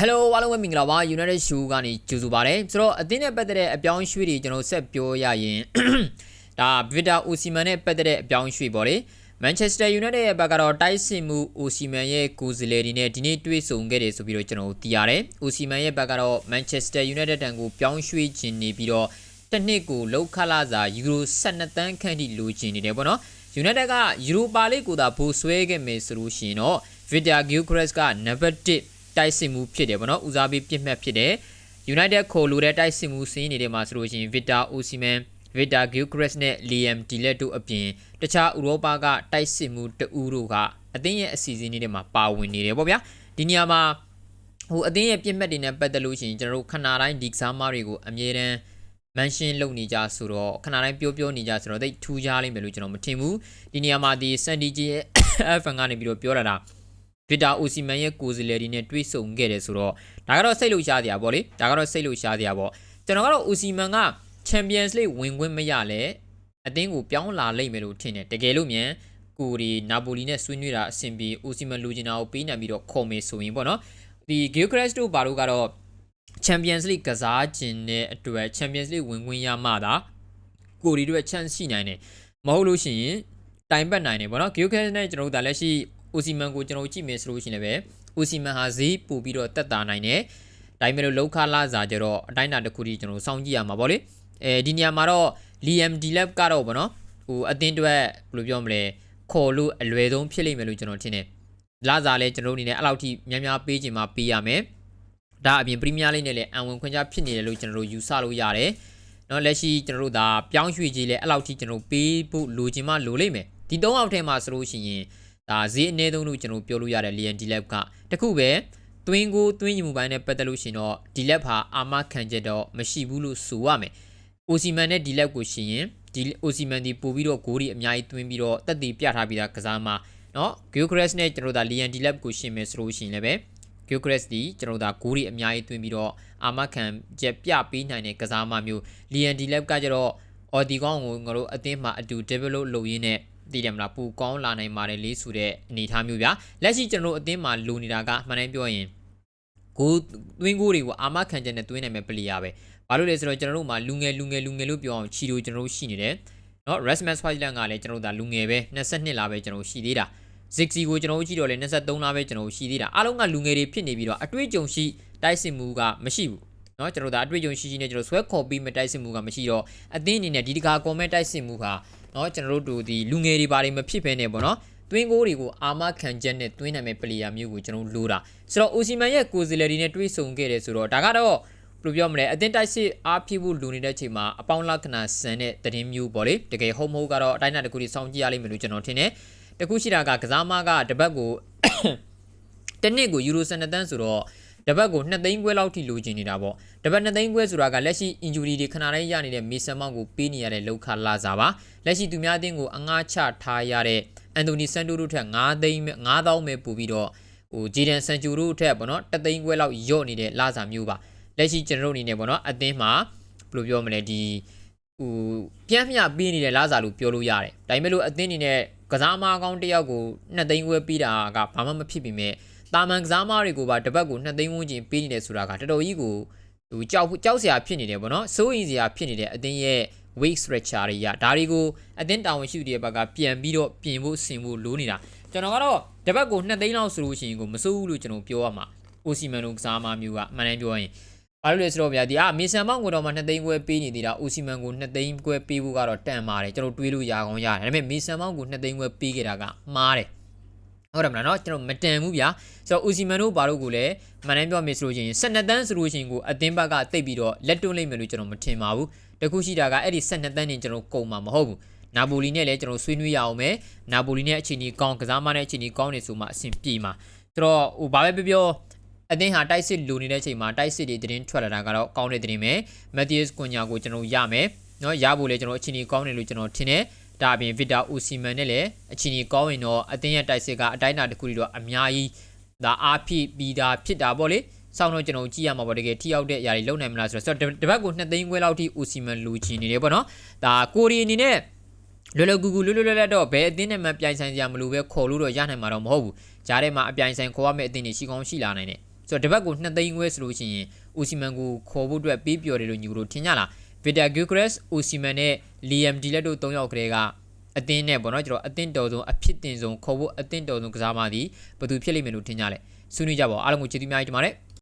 Hello အားလုံးပဲမင်္ဂလာပါ United Show ကနေကြိုဆိုပါရစေဆိုတော့အသင်းနဲ့ပတ်သက်တဲ့အပြောင်းအရွှေ့တွေကျွန်တော်ဆက်ပြောရရင်ဒါ Victor Osimhen နဲ့ပတ်သက်တဲ့အပြောင်းအရွှေ့ပေါ့လေ Manchester United ရဲ့ဘက်ကတော့တိုက်စစ်မှု Osimhen ရဲ့ကိုယ်စားလှယ်တွေနဲ့ဒီနေ့တွေ့ဆုံခဲ့တယ်ဆိုပြီးတော့ကျွန်တော်သိရတယ် Osimhen ရဲ့ဘက်ကတော့ Manchester United တန်ကိုပြောင်းရွှေ့ခြင်းနေပြီးတော့တစ်နှစ်ကိုလောက်ခလာစာယူရို12တန်းခန့်ထိလိုချင်နေတယ်ပေါ့နော် United ကယူရိုပါလိကိုသာပိုဆွဲခဲ့မယ်ဆိုလို့ရှိရင်တော့ Victor Gyokeres ကနံပါတ်1 တိုက်စစ်မှုဖြစ်တယ်ပေါ့နော်ဦးစားပေးပြစ်မှတ်ဖြစ်တယ် United ခေါ်လိုတဲ့တိုက်စစ်မှုစင်းနေတဲ့မှာဆိုလို့ရှိရင် Victor Osimhen Victor Gyokeres နဲ့ Liam Delap တို့အပြင်တခြားဥရောပကတိုက်စစ်မှုတအူးတို့ကအသင်းရဲ့အစီအစဉ်တွေမှာပါဝင်နေတယ်ပေါ့ဗျာဒီနေရာမှာဟိုအသင်းရဲ့ပြစ်မှတ်တွေနဲ့ပတ်သက်လို့ရှိရင်ကျွန်တော်တို့ခဏတိုင်းဒီကစားမတွေကိုအမြဲတမ်း mention လုပ်နေကြဆိုတော့ခဏတိုင်းပြောပြောနေကြဆိုတော့တိတ်ထူးခြားလိမ့်မယ်လို့ကျွန်တော်မထင်ဘူးဒီနေရာမှာဒီ Sandy G ရဲ့ FN ကနေပြီးတော့ပြောလာတာ Victor Osimhen ရဲ့ကိုယ်စားလှယ်တွေနဲ့တွေ့ဆုံခဲ့တယ်ဆိုတော့ဒါကတော့စိတ်လို့ရှားစရာပေါ့လေဒါကတော့စိတ်လို့ရှားစရာပေါ့ကျွန်တော်ကတော့ Osimhen က Champions League ဝင်ခွင့်မရလဲအသင်းကိုပြောင်းလာလိမ့်မယ်လို့ထင်တယ်တကယ်လို့မြန်ကိုဒီနာပိုလီနဲ့ဆွေးနွေးတာအဆင်ပြေ Osimhen လူချင်တာကိုပေးနိုင်ပြီးတော့ခေါ်မယ်ဆိုရင်ပေါ့နော်ဒီ Gilchrist တို့ဘာလို့ကတော့ Champions League ကစားခြင်းတဲ့အတွက် Champions League ဝင်ခွင့်ရမှသာကိုဒီတို့ရဲ့ chance ရှိနိုင်တယ်မဟုတ်လို့ရှိရင်တိုင်ပတ်နိုင်တယ်ပေါ့နော် Gilchrist နဲ့ကျွန်တော်တို့ဒါလက်ရှိ အိုစီမန်ကိုကျွန်တော်ကြည့်မယ်ဆိုလို့ရှိရင်လည်းအိုစီမန်ဟာဈေးပို့ပြီးတော့တက်တာနိုင်တယ်ဒါပေမဲ့လို့လောက်ခလာစာကြတော့အတိုင်းအတာတစ်ခုထိကျွန်တော်စောင့်ကြည့်ရမှာပေါ့လေအဲဒီနေရာမှာတော့ Liam Delap ကတော့ဗောနော်ဟိုအတင်းတွက်ဘယ်လိုပြောမလဲခေါ်လို့အလွယ်ဆုံးဖြစ်လိမ့်မယ်လို့ကျွန်တော်ထင်တယ်လာစာလည်းကျွန်တော်အနေနဲ့အဲ့လောက်ထိများများပေးခြင်းမှာပေးရမယ်ဒါအပြင်ပရီးမီးယားလိနဲ့လည်းအံဝင်ခွင့်ကြဖြစ်နေတယ်လို့ကျွန်တော်တို့ယူဆလို့ရတယ်။နော်လက်ရှိကျွန်တော်တို့ဒါပြောင်းရွှေ့ကြီးလည်းအဲ့လောက်ထိကျွန်တော်တို့ပေးဖို့လိုချင်မှလိုလိမ့်မယ်။ဒီ၃အောက်ထဲမှာဆိုလို့ရှိရင် ဒါဈေးအနည်းဆုံးလို့ကျွန်တော်ပြောလို့ရတယ် Liam Delap ကတခုပဲသွင်းကိုသွင်းယူမှုပိုင်းနဲ့ပတ်သက်လို့ရှင်တော့ Delap ဟာအာမခံချက်တော့မရှိဘူးလို့ဆိုရမယ်။ Osimhen နဲ့ Delap ကိုရှင်ရင်ဒီ Osimhen ဒီပို့ပြီးတော့ဂိုးတွေအများကြီးသွင်းပြီးတော့တက်တည်ပြထားပြီးသားကစားမှာเนาะ Gyokeres နဲ့ကျွန်တော်တို့ဒါ Liam Delap ကိုရှင်မယ်ဆိုလို့ရှင်လည်းပဲ Gyokeres ဒီကျွန်တော်တို့ဒါဂိုးတွေအများကြီးသွင်းပြီးတော့အာမခံချက်ပြပေးနိုင်တဲ့ကစားမမျိုး Liam Delap ကကျတော့အော်ဒီကောင်ကိုငါတို့အသင်းမှာအတူ develop လုပ်ရင်းနဲ့ တည်တယ်မလားပူကောင်းလာနိုင်ပါတယ်လေးဆိုတဲ့အနေအထားမျိုးဗျာလက်ရှိကျွန်တော်တို့အသင်းမှာလိုနေတာကအမှန်တမ်းပြောရင်ကိုသွင်းကိုတွေကိုအာမခံချက်နဲ့သွင်းနိုင်မဲ့ပလီယာပဲဘာလို့လဲဆိုတော့ကျွန်တော်တို့မှာလူငယ်လူငယ်လူငယ်လို့ပြောအောင်ချီတို့ကျွန်တော်တို့ရှိနေတယ်เนาะ Rasmus Hojlund ကလည်းကျွန်တော်တို့ဒါလူငယ်ပဲ22လပဲကျွန်တော်ရှိသေးတာ Zixi ကိုကျွန်တော်တို့ကြည့်တော့လေ23လပဲကျွန်တော်တို့ရှိသေးတာအားလုံးကလူငယ်တွေဖြစ်နေပြီးတော့အတွေ့အကြုံရှိတိုက်စစ်မှုကမရှိဘူး เนาะကျွန်တော်တို့ဒါအတွေ့အကြုံရှိရှိနဲ့ကျွန်တော်ဆွဲခေါ်ပြီးမတိုက်စစ်မှုကမရှိတော့အသင်းအနေနဲ့ဒီတကာ comment တိုက်စစ်မှုကเนาะကျွန်တော်တို့တို့ဒီလူငယ်တွေဘာတွေမဖြစ်ဖ ೇನೆ ပေါ့เนาะတွင်းကိုတွေကိုအာမခံချက်နဲ့တွင်းနိုင်မဲ့ပလီယာမျိုးကိုကျွန်တော်လိုတာဆိုတော့ Osimhen ရဲ့ကိုယ်စားလှယ်တွေနဲ့တွေ့ဆုံခဲ့တယ်ဆိုတော့ဒါကတော့ဘယ်လိုပြောမလဲအတင်းတိုက်စစ်အားဖြစ်ဖို့လိုနေတဲ့အချိန်မှာအပေါင်းလက္ခဏာဆန်တဲ့သတင်းမျိုးပေါ့လေတကယ် home home ကတော့အတိုင်းအတာတစ်ခုထိစောင့်ကြည့်ရလိမ့်မယ်လို့ကျွန်တော်ထင်တယ်တခုရှိတာကကစားမကတပတ်ကို တစ်နှစ်ကိုယူရို12တန်းဆိုတော့ တပတ်ကို2သိန်းခွဲလောက်ထိလိုချင်နေတာပေါ့တပတ်2သိန်းခွဲဆိုတာကလက်ရှိ injury တွေခဏတိုင်းရနေတဲ့မေဆန်မောင်ကိုပေးနေရတဲ့လောက်ခလာစားပါလက်ရှိသူများအသင်းကိုအငှားချထားရတဲ့အန်တိုနီဆန်တိုတို့ထက်9သိန်း9000ပဲပို့ပြီးတော့ဟိုဂျီဒန်ဆန်ချူတို့ထက်ပေါ့နော်တသိန်းခွဲလောက်ယော့နေတဲ့လာစားမျိုးပါလက်ရှိကျွန်တော်တို့အနေနဲ့ပေါ့နော်အသင်းမှာဘယ်လိုပြောမလဲဒီဟိုပြန့်မျှပေးနေတဲ့လာစားလို့ပြောလို့ရတယ်ဒါပေမဲ့လို့အသင်းအနေနဲ့ကစားမကောင်းတစ်ယောက်ကို2သိန်းခွဲပေးတာကဘာမှမဖြစ်ပေမဲ့ တာမန်ကစားမတွေကိုပါတစ်ပတ်ကို2သိန်းဝန်းကျင်ပေးနေတယ်ဆိုတာကတော်တော်ကြီးကိုဟိုကြောက်ကြောက်စရာဖြစ်နေတယ်ပေါ့နော်စိုးရင်စရာဖြစ်နေတယ်အသင်းရဲ့ weight stretcher တွေရဒါတွေကိုအသင်းတာဝန်ရှိသူတွေဘက်ကပြန်ပြီးတော့ပြင်ဖို့ဆင်ဖို့လိုနေတာကျွန်တော်ကတော့တစ်ပတ်ကို2သိန်းလောက်ဆိုလို့ရှိရင်ကိုမစိုးဘူးလို့ကျွန်တော်ပြောရမှာအိုစီမန်တို့ကစားမမျိုးကအမှန်တမ်းပြောရင်ဘာလို့လဲဆိုတော့ဗျာဒီအာမီဆန်မောင်ကတော့မှ2သိန်းခွဲပေးနေသေးတာအိုစီမန်ကို2သိန်းခွဲပေးဖို့ကတော့တန်ပါတယ်ကျွန်တော်တွေးလို့ရကောင်းရတယ်ဒါပေမဲ့မီဆန်မောင်ကို2သိန်းခွဲပေးခဲ့တာကမှားတယ် ဟုတ်တယ်မလားเนาะကျွန်တော်မတန်ဘူးဗျာဆိုတော့ဦးစီမန်တို့ဘာလို့ကိုလဲမှန်တမ်းပြောမယ်ဆိုလို့ရှိရင်12တန်းဆိုလို့ရှိရင်ကိုအသင်းဘက်ကတိတ်ပြီးတော့လက်တွန်းလိုက်မယ်လို့ကျွန်တော်မထင်ပါဘူးတခုရှိတာကအဲ့ဒီ12တန်းနေကျွန်တော်ကုန်မှာမဟုတ်ဘူးနာပိုလီနဲ့လည်းကျွန်တော်ဆွေးနွေးရအောင်မယ်နာပိုလီနဲ့အချိန်ကြီးကောင်းကစားမနဲ့အချိန်ကြီးကောင်းနေဆိုမှအဆင်ပြေမှာဆိုတော့ဟိုဘာပဲပြောပြောအသင်းဟာတိုက်စစ်လိုနေတဲ့အချိန်မှာတိုက်စစ်တွေတင်းထွက်လာတာကတော့ကောင်းတဲ့တင်းပဲမက်သီးယစ်ကွန်ညာကိုကျွန်တော်ရမယ်เนาะရဖို့လည်းကျွန်တော်အချိန်ကြီးကောင်းနေလို့ကျွန်တော်ထင်တယ် ဒါအပြင်ဗစ်တာအိုစီမန်နဲ့လည်းအချင်းကြီးကောင်းရင်တော့အသင်းရဲ့တိုက်စစ်ကအတိုင်းအတာတစ်ခုတည်းတော့အများကြီးဒါအားဖြစ်ပြီးသားဖြစ်တာပေါ့လေစောင်းတော့ကျွန်တော်ကြည့်ရမှာပေါ့တကယ်ထိရောက်တဲ့အရာတွေလုပ်နိုင်မလားဆိုတော့တပတ်ကို2သိန်းခွဲလောက်ထိအိုစီမန်လူချင်နေတယ်ပေါ့နော်ဒါကိုရီအနေနဲ့လွယ်လွယ်ကူကူလွတ်လွတ်လပ်လပ်တော့ဘယ်အသင်းနဲ့မှပြိုင်ဆိုင်စရာမလိုပဲခေါ်လို့တော့ရနိုင်မှာတော့မဟုတ်ဘူးဂျားထဲမှာအပြိုင်ဆိုင်ခေါ်ရမယ့်အသင်းတွေရှိကောင်းရှိလာနိုင်တယ်ဆိုတော့ဒီဘက်ကို2သိန်းခွဲဆိုလို့ရှိရင်အိုစီမန်ကိုခေါ်ဖို့အတွက်ပေးပြော်တယ်လို့ညီကိုတို့ထင်ကြလား ဗီတာဂီဂရက်စ်အိုစီမန်နဲ့လီယမ်ဒီလက်တို့၃ယောက်ကလေးကအတင်းနဲ့ပေါ့နော်ကျွန်တော်အတင်းတော်ဆုံးအဖြစ်တင်ဆုံးခေါ်ဖို့အတင်းတော်ဆုံးကစားမသည်ဘယ်သူဖြစ်လိမ့်မယ်လို့ထင်ကြလဲဆွေးနွေးကြပါဦးအားလုံးကိုကျေးဇူးများကြီးတင်ပါတယ်